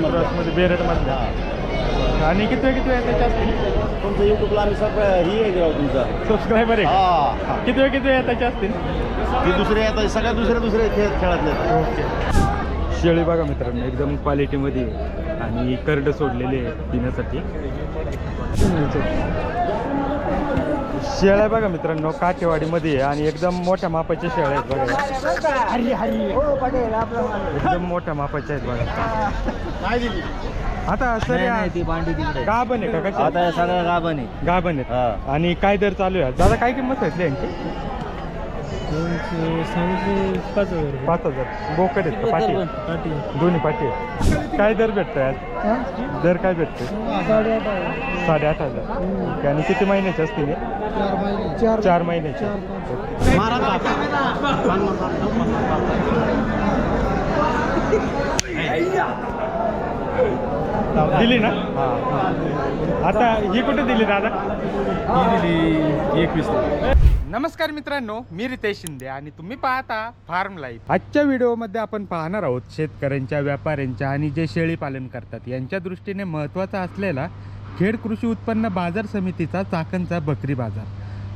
क्रॉसमध्ये आणि किती किती वेळ त्याच्या असतील तुमचं युट्यूबला आम्ही सगळं ही आहे राव तुमचा. सबस्क्रायबर आहे. हा. किती वेळ किती वेळ त्याच्या असतील ती दुसरे आता सगळ्या दुसऱ्या दुसऱ्या खेळ खेळातले आहेत. ओके. शेळी बघा मित्रांनो एकदम क्वालिटीमध्ये आहे. आणि करड सोडलेले आहे पिण्यासाठी. शेळ्या बघा मित्रांनो काठेवाडीमध्ये आहे आणि एकदम मोठ्या मापाच्या शेळ्या आहेत बघा. हो एकदम मोठ्या मापाच्या आहेत बघा. आता सर आहे. गाभण आहे का? कशी आता हे सगळं गाभण आहे गाभण आहेत. हा. आणि काय दर चालू आहे? दादा काय किंमत सांगितली यांची सांगितले पाच हजार पाच हजार. बोकड आहेत का? पाठी दोन्ही पाठी आहेत. काय दर भेटतोय आज? दर काय भेटतोय? साडेआठ साडेआठ हजार. आणि किती महिन्याचे असतील हे? चार महिने चार महिन्याचे. दिली ना? आता ही कुठे दिली दादा? दिली एकवीस नमस्कार मित्रांनो मी रितेश शिंदे आणि तुम्ही पाहता फार्म लाईफ. आजच्या व्हिडिओमध्ये आपण पाहणार आहोत शेतकऱ्यांच्या व्यापाऱ्यांच्या आणि जे शेळी पालन करतात. यांच्या दृष्टीने महत्त्वाचा असलेला खेड कृषी उत्पन्न बाजार समितीचा चाकणचा बकरी बाजार.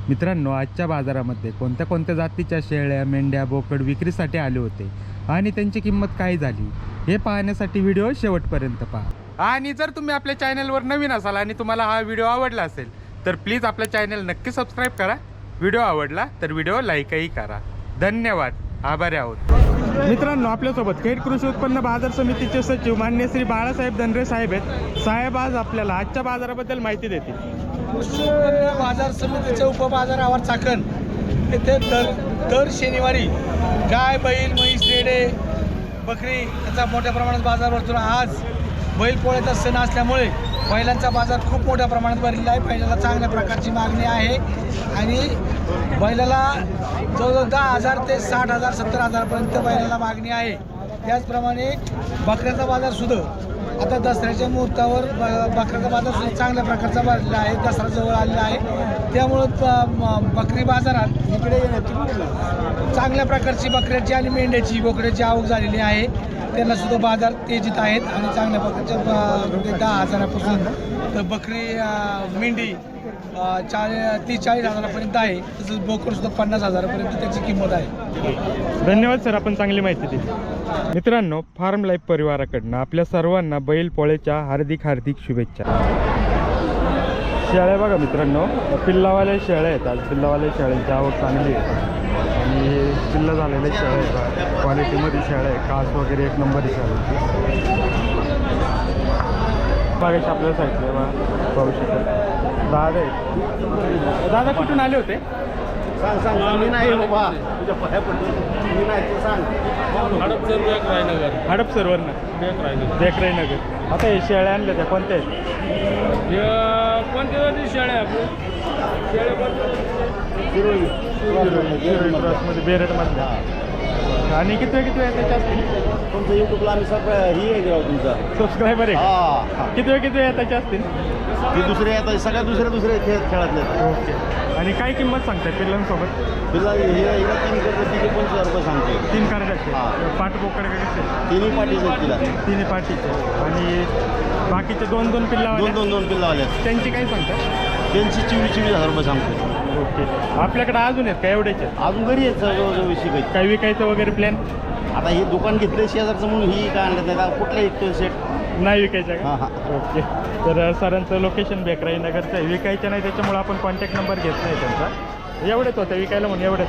मित्रांनो आजच्या बाजारामध्ये कोणत्या कोणत्या जातीच्या शेळ्या मेंढ्या बोकड विक्रीसाठी आले होते आणि त्यांची किंमत काय झाली हे पाहण्यासाठी व्हिडिओ शेवटपर्यंत पहा. आणि जर तुम्ही आपल्या चॅनलवर नवीन असाल आणि तुम्हाला हा व्हिडिओ आवडला असेल तर प्लीज आपल्या चॅनल नक्की सबस्क्राईब करा. व्हिडिओ आवडला तर व्हिडिओ लाईकही करा. धन्यवाद. आभारी आहोत. मित्रांनो आपल्यासोबत खेड कृषी उत्पन्न बाजार समितीचे सचिव मान्य श्री बाळासाहेब धनरे साहेब आहेत. साहेब आज आपल्याला आजच्या बाजाराबद्दल माहिती देतील. कृषी उत्पन्न बाजार समितीच्या उपबाजारावर चाकण. येथे दर दर शनिवारी गाय बैल म्हैस रेडे बकरी याचा मोठ्या प्रमाणात बाजार भरतो आज बैलपोळ्याचा सण असल्यामुळे बैलांचा बाजार खूप मोठ्या प्रमाणात भरलेला आहे. बैलाला चांगल्या प्रकारची मागणी आहे. आणि बैलाला जवळजवळ दहा हजार ते साठ हजार सत्तर हजारपर्यंत बैलाला मागणी आहे. त्याचप्रमाणे बकऱ्याचा बाजार सुद्धा आता दसऱ्याच्या मुहूर्तावर ब- बकऱ्याचा बाजार सुद्धा चांगल्या प्रकारचा भरलेला आहे. दसरा जवळ आलेला आहे. त्यामुळं बकरी बाजारात इकडे चांगल्या प्रकारची बकऱ्याची आणि मेंढ्याची बोकड्याची आवक झालेली आहे. त्यांना सुद्धा बाजार तेजीत आहेत आणि चांगल्या प्रकारच्या म्हणजे दहा हजारापासून तर बकरी मेंढी चाळीस तीस चाळीस हजारापर्यंत आहे. तसंच बोकड सुद्धा पन्नास हजारापर्यंत त्याची किंमत आहे. धन्यवाद सर आपण चांगली माहिती दिली. मित्रांनो फार्म लाईफ परिवाराकडनं आपल्या सर्वांना बैल पोळ्याच्या हार्दिक हार्दिक शुभेच्छा. शेळ्या बघा मित्रांनो. पिल्लावाल्या शेळ्या आहेत. आज पिल्लावाल्या शेळ्यांची आवक चांगली आहे. आणि हे पिल्लं झालेल्या शेळ्या आहेत क्वालिटीमध्ये शेळ्या आहे कास वगैरे एक नंबर आहे शेळ्यांची. मागाशी आपल्या साईडला बघा, पाहू शकता. दादा आहे दादा कुठून आले होते? सांग सांग. मी नाही बाबा तुझ्या पाया पडतो मी नाही तू सांग. हडप सरवरनं देखराई नगर आता हे शेळ्या आणल्या त्या कोणत्या आहेत? कोणत्या शाळा आहे शिरोळी. शिरोळी. क्रॉसमध्ये बेरडमधल्या आणि किती किती वेळ त्याच्या असतील तुमचं युट्यूबला आम्ही सगळं ही आहे तुमचा. सबस्क्रायबर आहे. हा. किती वेळ किती वेळ त्याच्या असतील ती दुसरे आता सगळ्या दुसऱ्या दुसऱ्या खेळ खेळातले आहेत. ओके. आणि काय किंमत सांगताय पिल्लांसोबत? तुला हे हिला तीन करतो तिथे पंचवीस हजार रुपये सांगते तीन कार्डाचे हा. पाठ बोकड का कसे? तिन्ही पाठीचे आहेत तिला. तिन्ही पाठीचे आणि बाकीचे दोन दोन पिल्ला दोन दोन दोन पिल्ला आल्या त्यांची काय सांगताय? त्यांची चिवळी चिवळी हजार रुपये सांगते ओके. आपल्याकडे अजून आहेत का एवढेचे? अजून घरी आहेत जवळजवळ वीस काही काही विकायचं वगैरे प्लॅन आता हे दुकान घेतलं शेजारचं म्हणून ही काय आणलं नाही कुठलं इकतो सेट नाही विकायचं हां का हां. ओके. तर सरांचं लोकेशन बेकराई नगरचं आहे. विकायचं नाही त्याच्यामुळे आपण कॉन्टॅक्ट नंबर घेत नाही त्यांचा. एवढेच होतं विकायला म्हणून एवढेच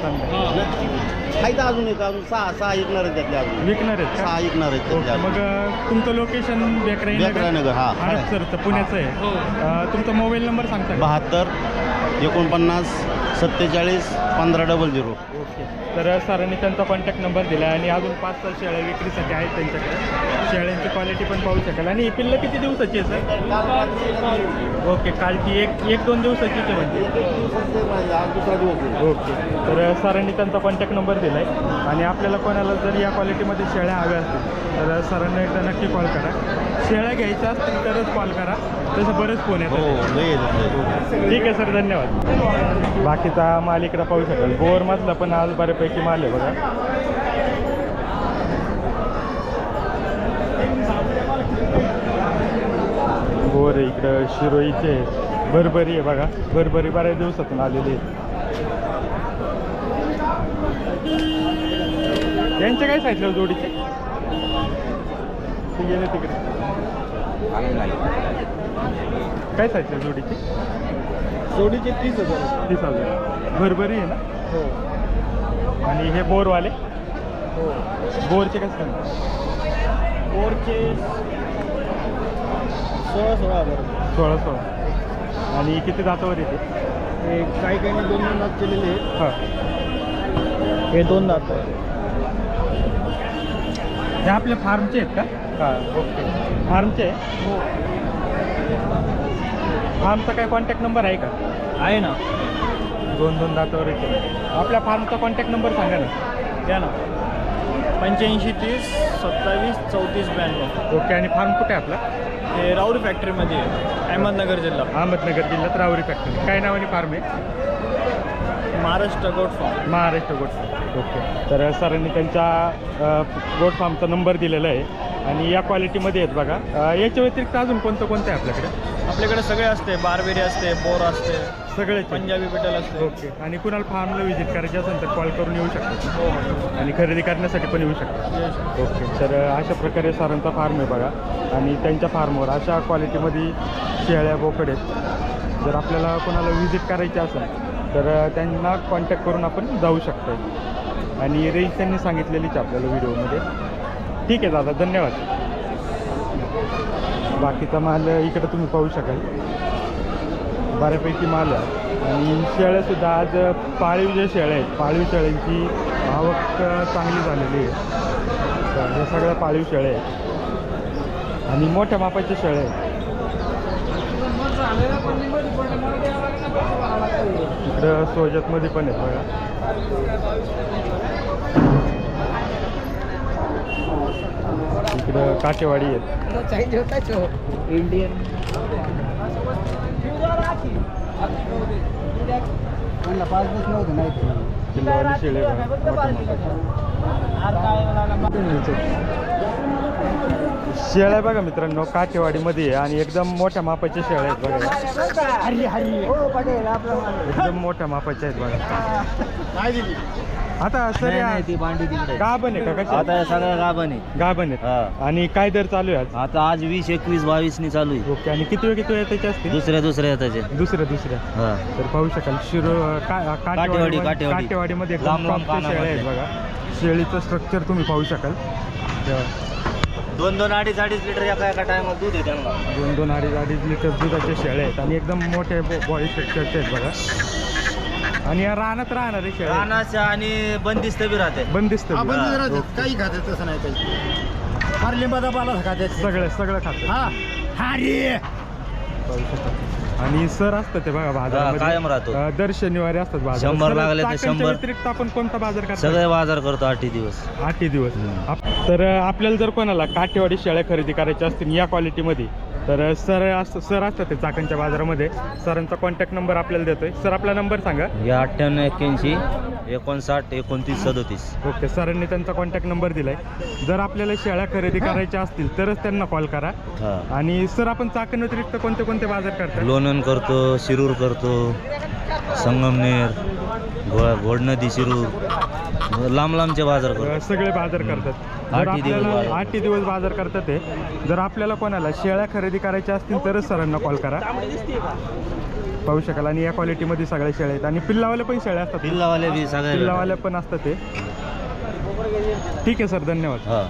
आहेत अजून एक अजून सहा सहा ऐकणार आहेत त्यातले अजून. विकणार आहेत का? सहा ऐकणार आहेत ओके मग. अं, तुमचं लोकेशन बेकराई बेकराई नगर, हा. सरचं पुण्याचं आहे. अं, तुमचा मोबाईल नंबर सांगता का? बहात्तर एकोणपन्नास सत्तेचाळीस पंधरा डबल झिरो ओके. तर सरांनी त्यांचा कॉन्टॅक्ट नंबर दिला आणि अजून पाच सहा शेळ्या विक्रीसाठी आहेत त्यांच्याकडे. शेळ्यांची क्वालिटी पण पाहू शकाल. आणि ही पिल्लं किती दिवसाची आहे सर ओके कालची एक एक दोन दिवसाचीच आहे म्हणजे. ओके तर सरांनी त्यांचा कॉन्टॅक्ट नंबर दिला आहे आणि आपल्याला कोणाला जर या क्वालिटीमध्ये शेळ्या हव्या असतील तर सरांना एकदा नक्की कॉल करा. शेळ्या घ्यायच्या असतील तरच कॉल करा. तसं बरेच फोन हो येतात. ठीक आहे सर धन्यवाद. बाकीचा माल इकडं पाहू शकाल. गोवरमधला पण आज बऱ्यापैकी पैकी माल आहे बघा. गोर इकडं शिरोईचे भरभरी आहे बघा. भरभरी बऱ्याच दिवसातून आलेली आहे यांचे काय सांगितलं जोडीचे? गेले तिकडे. काय सांगितलं जोडीचे? जोडीचे तीस हजार. तीस हजार. भरभरी आहे ना? हो. आणि हे बोरवाले? हो. बोरचे काय? सांगितलं बोरचे सोळा सोळा हजार. सोळा सोळा. आणि किती दातावर येते? हे काही काही दोन दोन दात केलेले आहेत. हां. हे दोन दात हे आपल्या फार्मचे आहेत का? हां ओके. फार्मचे? आहे हो. फार्मचा काय कॉन्टॅक्ट नंबर आहे का? आहे ना. दोन दोन दातावर येते. आपल्या फार्मचा कॉन्टॅक्ट नंबर सांगा ना. घ्या ना. पंच्याऐंशी तीस सत्तावीस चौतीस ब्याण्णव. ओके आणि फार्म कुठे आहे आपला? हे राऊरी फॅक्टरीमध्ये आहे. अहमदनगर जिल्हा. अहमदनगर जिल्ह्यात रावरी फॅक्टरी. काय नावाने फार्म आहे? Maharashtra goat farm. Maharashtra goat farm. Okay. तर सरांनी त्यांच्या अ, गोट फार्मचा नंबर दिलेला आहे. आणि या क्वालिटीमध्ये आहेत बघा. अ, याच्या व्यतिरिक्त अजून कोणतं कोणतं आहे आपल्याकडे? आपल्याकडे सगळे असते बारबेरी असते बोर असते सगळे पंजाबी पेटल असते. ओके. आणि कुणाला फार्मला व्हिजिट करायची असेल तर कॉल करून येऊ शकतो. हो हो. आणि खरेदी करण्यासाठी पण येऊ शकतो. ओके. तर अशा प्रकारे सरांचा फार्म आहे बघा. आणि त्यांच्या फार्मवर अशा क्वालिटीमध्ये शेळ्या बोकड आहेत. जर आपल्याला कोणाला व्हिजिट करायची असेल तर त्यांना कॉन्टॅक्ट करून आपण जाऊ शकतो आणि रेंज त्यांनी सांगितलेलीच आपल्याला व्हिडिओमध्ये ठीक आहे दादा धन्यवाद. बाकीचा माल इकडं तुम्ही पाहू शकाल. बऱ्यापैकी माल आहे. आणि शेळ्यासुद्धा आज पाळीव ज्या शेळ्या आहेत पाळीव शेळ्यांची आवक चांगली झालेली आहे. तर हे सगळ्या पाळीव शेळ्या आहेत. आणि मोठ्या मापाच्या शेळ्या आहेत. इकडं सोजतमध्ये पण आहेत बघा. इकडं काटेवाडी आहेत. इंडियन. किल्लावाली शेळे. शेळ्या बघा मित्रांनो काठेवाडीमध्ये आहे आणि एकदम मोठ्या मापाच्या शेळ्या आहेत बघा. हरी हरी. हो एकदम मोठ्या मापाच्या आहेत बघा. आता सर गाभण आहे का? कशा आता सगळ्या गाभाने गाभण आहेत. हा. आणि काय दर चालू आहे आता आज वीस एकवीस बावीस नि चालू आहे. ओके आणि किती वेळ किती वेळ त्याचे असतील? दुसऱ्या दुसऱ्या त्याचे. दुसऱ्या दुसऱ्या. हा. तर पाहू शकाल शिरो का- काठेवाडी काठेवाडी. काठेवाडीमध्ये शेळ्या आहेत. बघा. शेळीचं स्ट्रक्चर तुम्ही पाहू शकाल. दोन दोन अडीच अडीच लिटर एका एका टायमात दूध आहे त्यांना. दोन दोन अडीच अडीच लिटर दुधाचे शेळे आहेत. आणि एकदम मोठे बॉडी स्ट्रक्चरचे आहेत बघा. आणि या रानात राहणारे शेळे आहेत. रानाच्या आणि बंदिस्त बी राहते. बंदिस्त आपण बी. जरा ओके. काही खाते तसं नाही काही. फार लिंबाचा पाला खाते सगळं सगळं खातं हा. हरी! पाहू शकाल आणि सर असतं ते बघा बाजारामध्ये कायम राहतो. दर शनिवारी असतात बाजार शंभर लागले तर चाकणच्या शंभर. व्यतिरिक्त आपण कोणता बाजार करतो सगळे बाजार करतो आठ दिवस आठ दिवस. आप- तर आपल्याला जर कोणाला काठेवाडी शेळ्या खरेदी करायच्या असतील या क्वालिटीमध्ये तर सर अस सर असतात ते चाकणच्या बाजारामध्ये. सरांचा कॉन्टॅक्ट नंबर आपल्याला देतोय. सर आपला नंबर सांगा. या अठ्ठ्याण्णव एक्क्याऐंशी एकोणसाठ एकोणतीस सदोतीस. ओके सरांनी त्यांचा कॉन्टॅक्ट नंबर दिलाय. जर आपल्याला शेळ्या खरेदी करायच्या असतील तरच त्यांना कॉल करा. हा. आणि सर आपण चाकण व्यतिरिक्त कोणते कोणते बाजार करतात लोणन करतो शिरूर करतो संगमनेर घो घोडनदी शिरूर. लांब लांबचे बाजार करतो. सगळे बाजार करतात. जर आठही दिवस आपल्याला बाजार. आठही दिवस बाजार करतात ते जर आपल्याला कोणाला शेळ्या खरेदी करायच्या असतील तरच सरांना कॉल करा. पाहू शकाल. आणि या क्वालिटीमध्ये सगळ्या शेळ्या आहेत. आणि पिल्लावाले पण शेळ्या असतात. पिल्लावाले बी सगळे पिल्लावाले पण असतात ते. ठीक आहे सर. धन्यवाद. हा.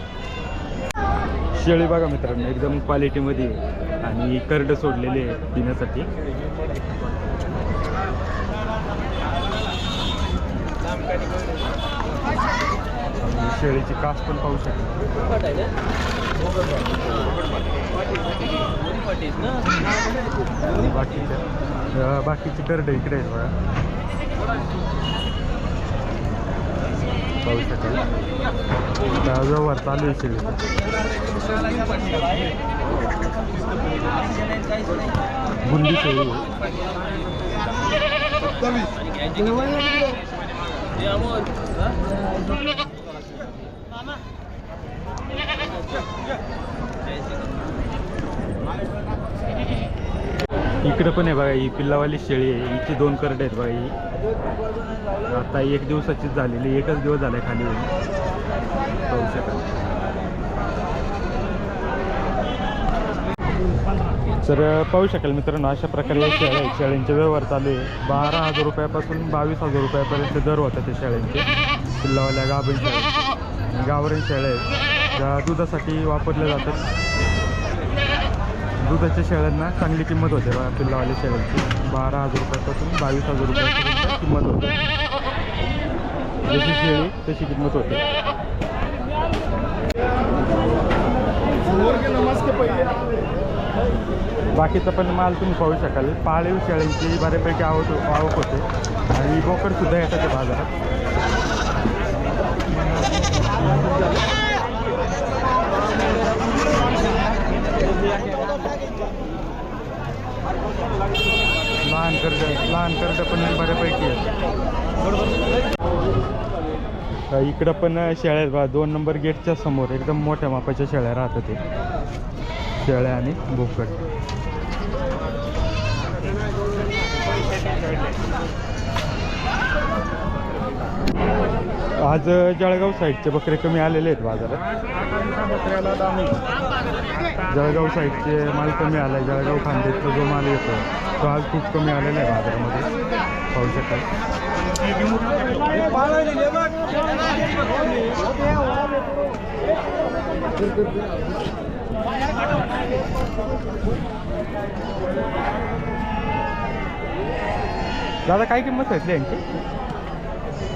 शेळी बघा मित्रांनो एकदम क्वालिटीमध्ये आहे. आणि करड सोडलेले आहे पिण्यासाठी आणि शेळीची कास पण पाहू शकतो. बाकीच्या बाकीची करड इकडे आहेत बघा. पाहू शकाल. व्यवहार चालू आहे शेळीचा. बुंदी शेळी आहे. इकडे पण आहे बघा ही पिल्लावाली शेळी आहे. हिची दोन करड आहेत बघा ही. आता एक दिवसाचीच झालेली एकच दिवस झालाय खाली पाहू शकाल. तर पाहू शकाल मित्रांनो अशा प्रकारे शेळ्या शेळ्यांचे व्यवहार चालू आहे. बारा हजार रुपयापासून बावीस हजार रुपयापर्यंत दर होतात त्या शेळ्यांचे. पिल्लावाल्या गाभण शेळ्या आणि शेळ्या आहेत. ज्या दुधासाठी वापरल्या जातात दुधाच्या शेळ्यांना चांगली किंमत होते बघा पिल्लावाल्या शेळ्यांची. बारा हजार रुपयापासून बावीस हजार रुपयापर्यंत किंमत होते. जशी शेळी तशी किंमत होते. बाकीचा पण माल तुम्ही पाहू शकाल. पाळीव शेळ्यांची बऱ्यापैकी आवक आवक होते. आणि बोकड सुद्धा येतात त्या बाजारात. लहान कर्ज लहान कर्ज पण बऱ्यापैकी आहेत इकडं पण शेळ्या आहेत बा दोन नंबर गेटच्या समोर एकदम मोठ्या मापाच्या शेळ्या राहतात ते. शेळ्या आणि बोकड. आज जळगाव साईडचे बकरे कमी आलेले आहेत बाजारात. जळगाव साईडचे माल कमी आला आहे जळगाव खांदेचा जो माल येतो तो आज खूप कमी आलेला आहे बाजारामध्ये. पाहू शकाल. दादा काय किंमत सांगितली यांची?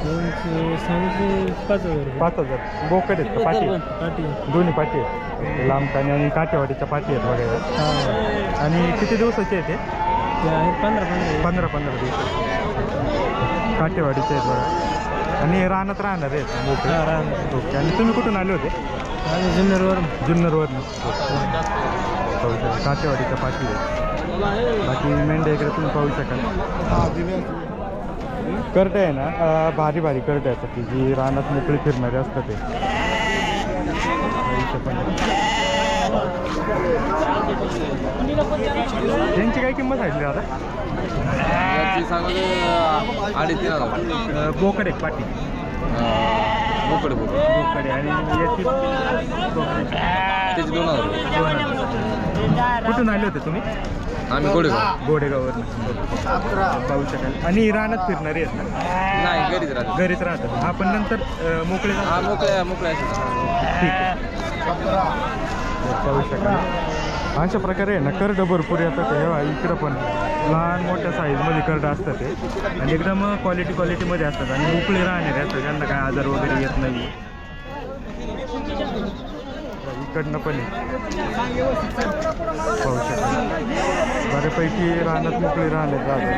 पाच हजार पाच हजार. बोकड आहेत का? पाटी आहेत? दोन्ही पाटी आहेत. लांब कानी आणि काठेवाडीच्या पाटी आहेत वगैरे आणि किती दिवसाचे आहेत ते पंधरा पंधरा. पंधरा पंधरा दिवस. काठेवाडीचे आहेत बघा. आणि रानात राहणार आहेत बोकड. ओके आणि तुम्ही कुठून आले होते? जुन्नरवर जुन्नरवरनं. पाहू शकाल काठेवाडीच्या पाठी आहेत. बाकी मेंढ्या इकडे तुम्ही पाहू शकाल. करडे आहे ना भारी भारी करडे असतात ती जी रानात मोकळी फिरणारी असतात ते आहे. त्यांची काय किंमत सांगितली दादा बोकड पाटी बोकड बोकड बोकड आहे आणि याची. दोन हजार. कुठून आले होते तुम्ही आम्ही गोडेगाव. गोडेगाववरून. पाहू शकाल. आणि रानात फिरणारी आहेत ना? नाही घरीच राहतो घरीच राहतात. हा पण नंतर अं, मोकळे हा. मोकळ्या मोकळ्या असतात ठीक आहे. पाहू शकाल. अशा प्रकारे आहे ना करडं भरपूर येतात हे बघा, इकडं पण लहान मोठ्या साईजमध्ये करडं असतात ते आणि एकदम क्वालिटी क्वालिटीमध्ये असतात. आणि उकळे राहणारे असतात त्यांना काय आजार वगैरे येत नाही इकडनं पण आहे. पाहू शकाल. बऱ्यापैकी रानात मोकळी राहण्यात राहतात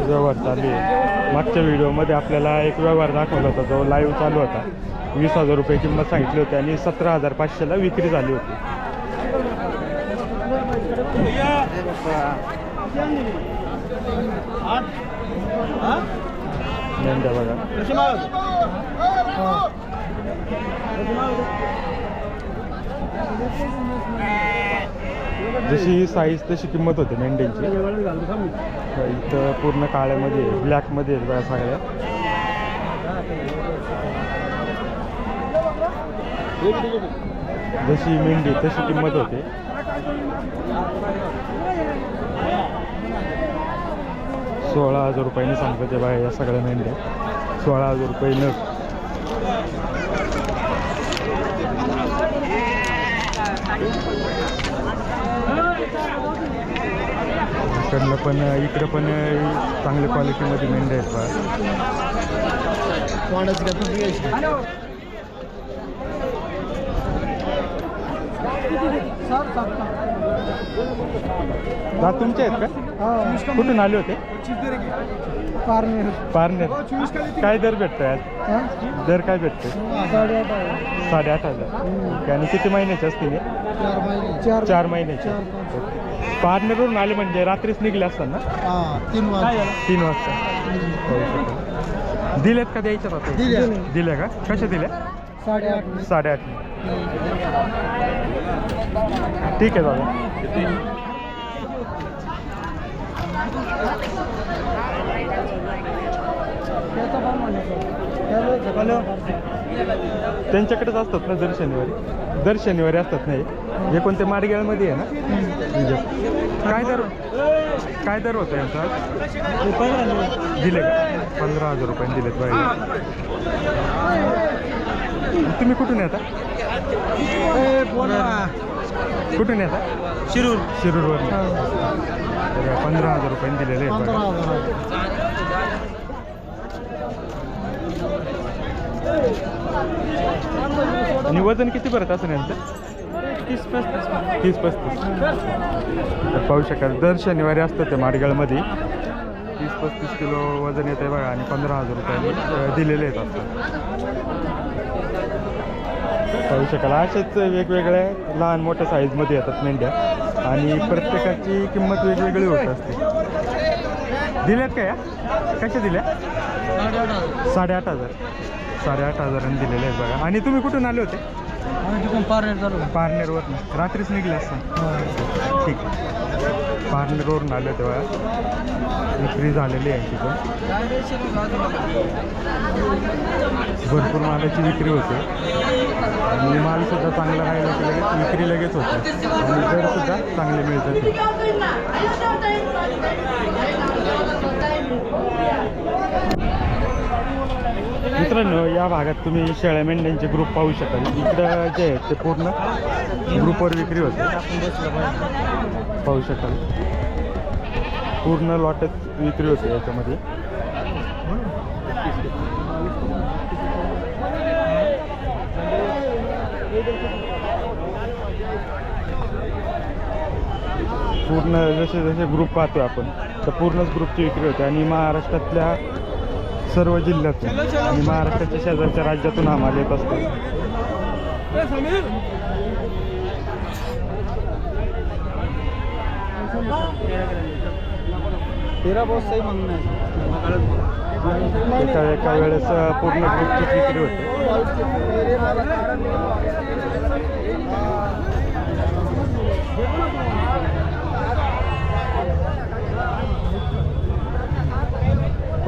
व्यवहार चालू आहे. मागच्या व्हिडिओमध्ये आपल्याला एक व्यवहार दाखवला होता जो लाईव्ह चालू होता. वीस हजार रुपये किंमत सांगितली होती आणि सतरा हजार पाचशेला विक्री झाली होती. मेंढ्या बघा. जशी ही साईज तशी किंमत होते मेंढ्यांची इथं पूर्ण काळ्यामध्ये ब्लॅकमध्ये आहेत बघा सगळ्या. जशी मेंढी तशी किंमत होते. सोळा हजार रुपयाने सांगतो ते बघा या सगळ्या मेंढ्या. सोळा हजार रुपये नग. इकडलं पण इकडं पण चांगल्या क्वालिटीमध्ये मेंढ्या आहेत दा तुमचे आहेत का? कुठून आले होते? पारनेर. काय दर भेटतोय आज? दर काय भेटतोय? साडेआठ हजार. आणि किती महिन्याचे असतील हे? चार महिन्याचे. पारनेरवरून आले म्हणजे रात्रीच निघले असतात ना? तीन वाजता. तीन वाजता. दिलेत का द्यायच्यात आता दिल्या. दिल्या का? कशा दिल्या? साडेआठ. साडेआठ. ठीक आहे दादा. त्यांच्याकडेच असतात ना दर शनिवारी. दर शनिवारी असतात नाही. हे कोणते माडगेळमध्ये आहे ना? म्हणजे काय दर काय दर होतं यांचा? दिले का पंधरा हजार रुपये दिलेत बाहेर तुम्ही कुठून येता? कुठून येता? शिरूर. शिरूरवर पंधरा हजार रुपये दिलेले आहेत बघा. आणि वजन किती भरत असं यांचं तीस पस्तीस तीस पस्तीस. तर पाहू शकाल दर शनिवारी असतं ते माडगाळमध्ये. तीस पस्तीस किलो वजन येतं बघा आणि पंधरा हजार रुपयांनी अं, दिलेले आहेत असं. पाहू शकाल असेच वेगवेगळ्या लहान मोठ्या साईजमध्ये येतात मेंढ्या. आणि प्रत्येकाची किंमत वेगवेगळी होत असते. दिल्यात का या? कशा दिल्या? साडेआठ हजार. साडेआठ हजारांनी दिलेले आहेत बघा. आणि तुम्ही कुठून आले होते? पारनेरवर रात्रीच निघले असता? ठीक आहे. पारनेरवरून आले होते बघा. विक्री झालेली आहे पण भरपूर मालाची विक्री होते. आणि मालसुद्धा चांगला राहिला की लगेच विक्री लगेच होते. आणि दरसुद्धा चांगले मिळतात. मित्रांनो या भागात तुम्ही शेळ्या मेंढ्यांचे ग्रुप पाहू शकाल. इकडं जे आहेत ते पूर्ण ग्रुपवर विक्री होते. पाहू शकाल. पूर्ण लॉटच विक्री होते याच्यामध्ये. पूर्ण जसे जसे ग्रुप पाहतो आपण तर पूर्णच ग्रुपची विक्री होते. आणि महाराष्ट्रातल्या सर्व जिल्ह्यातून आणि महाराष्ट्राच्या शेजारच्या राज्यातून माल येत असतो तेरा सही एका एका वेळेस पूर्ण ग्रुपची विक्री होते.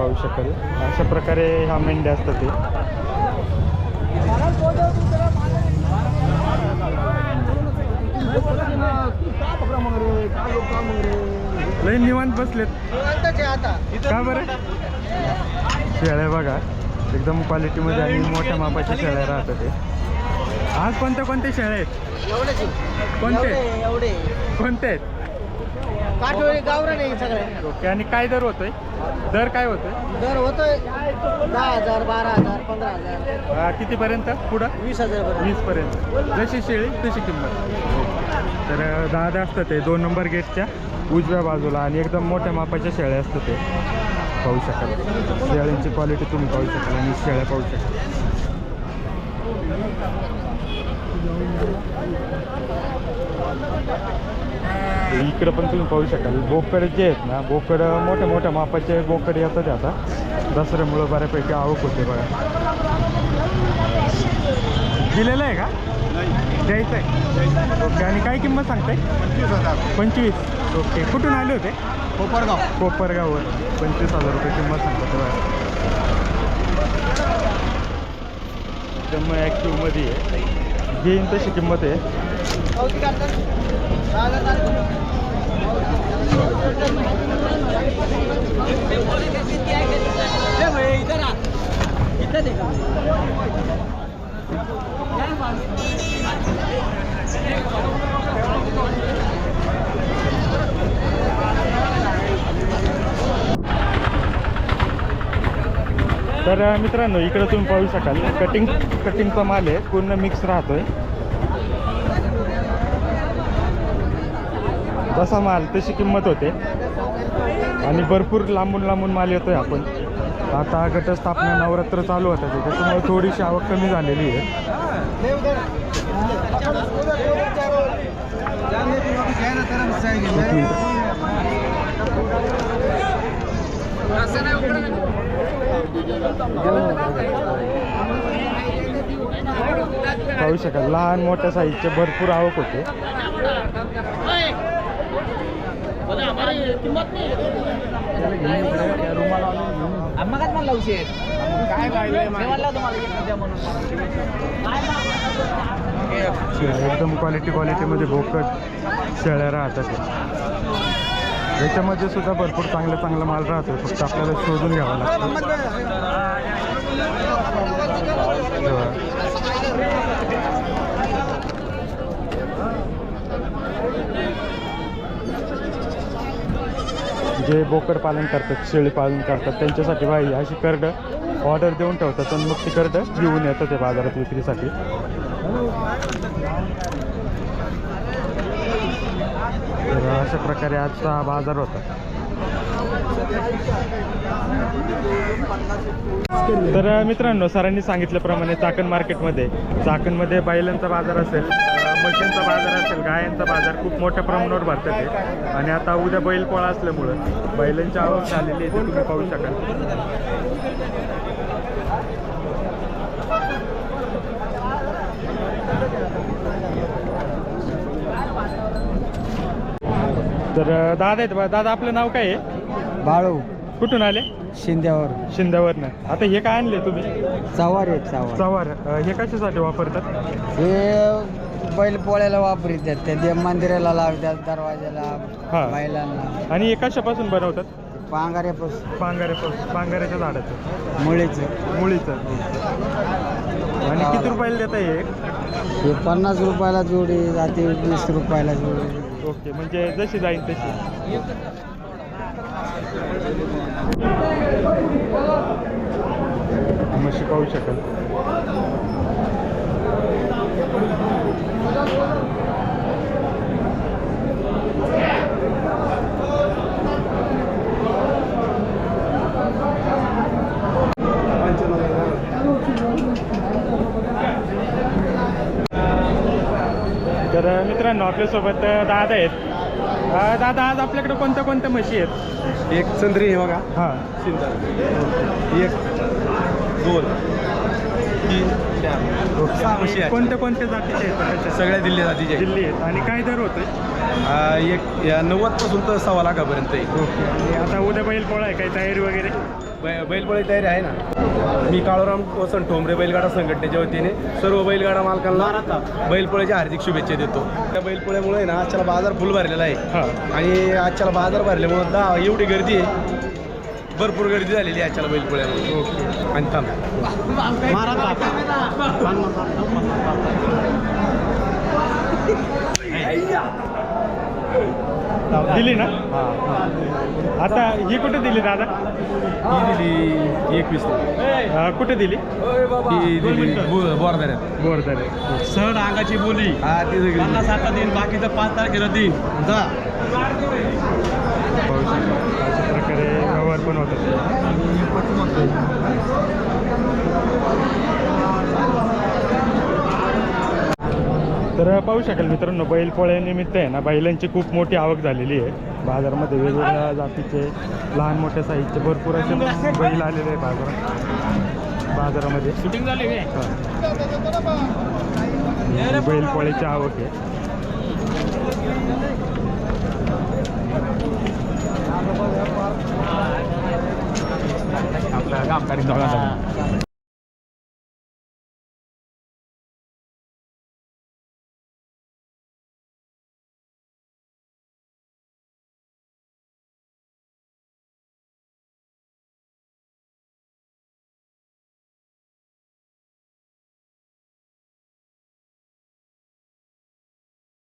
पाहू शकाल अशा प्रकारे ह्या मेंढ्या असतात ते. लई निवांत बसलेत. का बरं? शेळ्या बघा. एकदम क्वालिटीमध्ये आणि मोठ्या मापाच्या शेळ्या राहतात ते. आज कोणत्या कोणत्या शेळ्या आहेत? कोणते? कोणते आहेत? काठोळी सगळे. ओके आणि काय दर होतोय? दर काय होतोय? दर होतोय दहा हजार बारा हजार पंधरा हजार. अं, कितीपर्यंत? पुढं? वीस हजार वीस पर्यंत जशी शेळी तशी किंमत. तर अं, दहा दहा असतं ते दोन नंबर गेटच्या उजव्या बाजूला आणि एकदम मोठ्या मापाच्या शेळ्या असतात ते. पाहू शकाल. शेळ्यांची क्वालिटी तुम्ही पाहू शकाल आणि शेळ्या पाहू शकाल. इकडं पण तुम्ही पाहू शकाल. बोकड जे आहेत ना बोकड मोठ्या मोठ्या मापाचे बोकड येतात आता. दसऱ्यामुळं बऱ्यापैकी आवक होते बघा. दिलेलं आहे का? द्यायचं आहे. ओके आणि काय किंमत सांगताय? पंचवीस हजार. पंचवीस. ओके कुठून आले होते? कोपरगाव. कोपरगाववर. पंचवीस हजार रुपये किंमत सांगतात बघा. एकदम ॲक्टिव्हमध्ये आहे. घेईन तशी किंमत आहे. तर मित्रांनो इकडं तुम्ही पाहू शकाल. कटिंग कटिंगचा माल आहे पूर्ण मिक्स राहतोय. जसा माल तशी किंमत होते. आणि भरपूर लांबून लांबून माल येतोय आपण. आता घटस्थापना नवरात्र चालू होता. तिथे त्याच्यामुळे थोडीशी आवक कमी झालेली आहे. पाहू शकाल. लहान मोठ्या साईजचे भरपूर आवक होते. एकदम क्वालिटी क्वालिटीमध्ये भोकट शेळ्या राहतात. याच्यामध्ये सुद्धा भरपूर चांगला चांगला माल राहतो. फक्त आपल्याला शोधून घ्यावा लागतो. जे बोकड पालन करतात शेळी पालन करतात त्यांच्यासाठी बाई अशी करडं ऑर्डर देऊन ठेवतात आणि मग ती करडं घेऊन येतात ते बाजारात विक्रीसाठी. तर अशा प्रकारे आजचा हा बाजार होता. तर मित्रांनो सरांनी सांगितल्याप्रमाणे चाकण मार्केटमध्ये चाकणमध्ये बैलांचा बाजार असेल अ, बाजार असेल गायांचा बाजार खूप मोठ्या प्रमाणावर भरतात आहे आणि आता उद्या बैलपोळा असल्यामुळं बैलांची आवक झालेली आहे ते तुम्ही पाहू शकाल. तर दादा आहेत बा. दादा आपलं नाव काय आहे? बाळू. कुठून आले? शिंद्यावर. शिंद्यावरनं. आता हे काय आणले तुम्ही? चव्हार आहे चव्हार चवार अ, हे कशासाठी वापरतात? हे बैल पोळ्याला वापरतात. ते देव मंदिराला लावतात दरवाजाला हा. बैलांना. आणि हे कशापासून बनवतात? पांगाऱ्यापासून. पांगाऱ्यापासून. पांगाऱ्याच्या झाडाचं. मुळीचं. मुळीचं. आणि किती रुपयाला देता हे? एक? हे पन्नास रुपयाला जोडी जाते वीस रुपयाला जोडी. ओके म्हणजे जशी जाईल तशी. म्हशी पाहू शकाल तर मित्रांनो आपल्यासोबत दादा आहेत. दादा आज आपल्याकडे कोणत्या कोणत्या म्हशी आहेत? एक चंद्री आहे बघा. हां. शिंदर एक दोन तीन चार. सहा म्हशी आहेत. कोणत्या कोणत्या जातीचे आहेत? सगळ्या दिल्ली जातीचे आहेत. दिल्ली आहेत. आणि काय दर होते आ, एक या नव्वदपासून तर सव्वा लाखापर्यंत आहे. ओके. आणि आता उद्या बैल पोळा आहे. काही तयारी वगैरे? बै- बैलपोळी तयारी आहे ना? मी काळूराम वसंत ठोंबरे बैलगाडा संघटनेच्या वतीने सर्व बैलगाडा मालकांना बैलपोळ्याच्या हार्दिक शुभेच्छा देतो. त्या बैलपोळ्यामुळे ना आजच्याला बाजार फुल भरलेला आहे. आणि आजच्याला बाजार भरल्यामुळं दहा एवढी गर्दी आहे. भरपूर गर्दी झालेली आहे आजच्याला बैलपोळ्यामध्ये ओके. आणि थांब. दिली ना? आता ही कुठे दिली दादा? ही दिली एकवीस अ, कुठे दिली? ही दिली बोरदाऱ्यात. बोरदरे सण अंगाची बोली. हा ती सगळी. पन्नास आता दिन बाकीचं पाच तारखेला दिन. जा. अशा प्रकारे व्यवहार पण होतात. तर पाहू शकाल मित्रांनो बैल पोळ्यानिमित्त आहे ना बैलांची खूप मोठी आवक झालेली आहे. बाजारामध्ये वेगवेगळ्या जातीचे लहान मोठ्या साईजचे भरपूर असे बैल आलेले आहे बाजारात बाजारामध्ये. शूटिंग झाली बैल पोळ्याची आवक आहे. आपल्या कामगारी